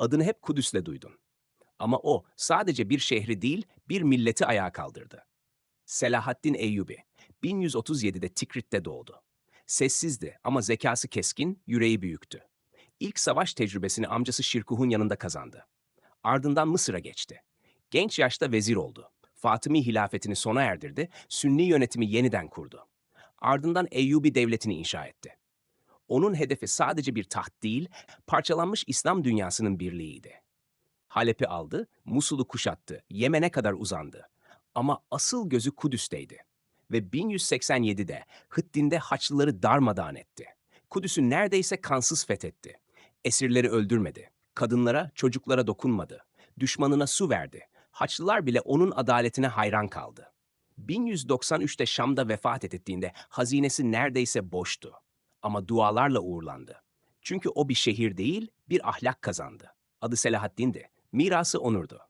Adını hep Kudüs'le duydun. Ama o sadece bir şehri değil, bir milleti ayağa kaldırdı. Selahaddin Eyyubi, 1137'de Tikrit'te doğdu. Sessizdi ama zekası keskin, yüreği büyüktü. İlk savaş tecrübesini amcası Şirkuh'un yanında kazandı. Ardından Mısır'a geçti. Genç yaşta vezir oldu. Fatımi hilafetini sona erdirdi, Sünni yönetimi yeniden kurdu. Ardından Eyyubi devletini inşa etti. Onun hedefi sadece bir taht değil, parçalanmış İslam dünyasının birliğiydi. Halep'i aldı, Musul'u kuşattı, Yemen'e kadar uzandı. Ama asıl gözü Kudüs'teydi. Ve 1187'de Hıddin'de Haçlıları darmadağın etti. Kudüs'ü neredeyse kansız fethetti. Esirleri öldürmedi. Kadınlara, çocuklara dokunmadı. Düşmanına su verdi. Haçlılar bile onun adaletine hayran kaldı. 1193'te Şam'da vefat ettiğinde hazinesi neredeyse boştu. Ama dualarla uğurlandı. Çünkü o bir şehir değil, bir ahlak kazandı. Adı Selahaddin'di. Mirası onurdu.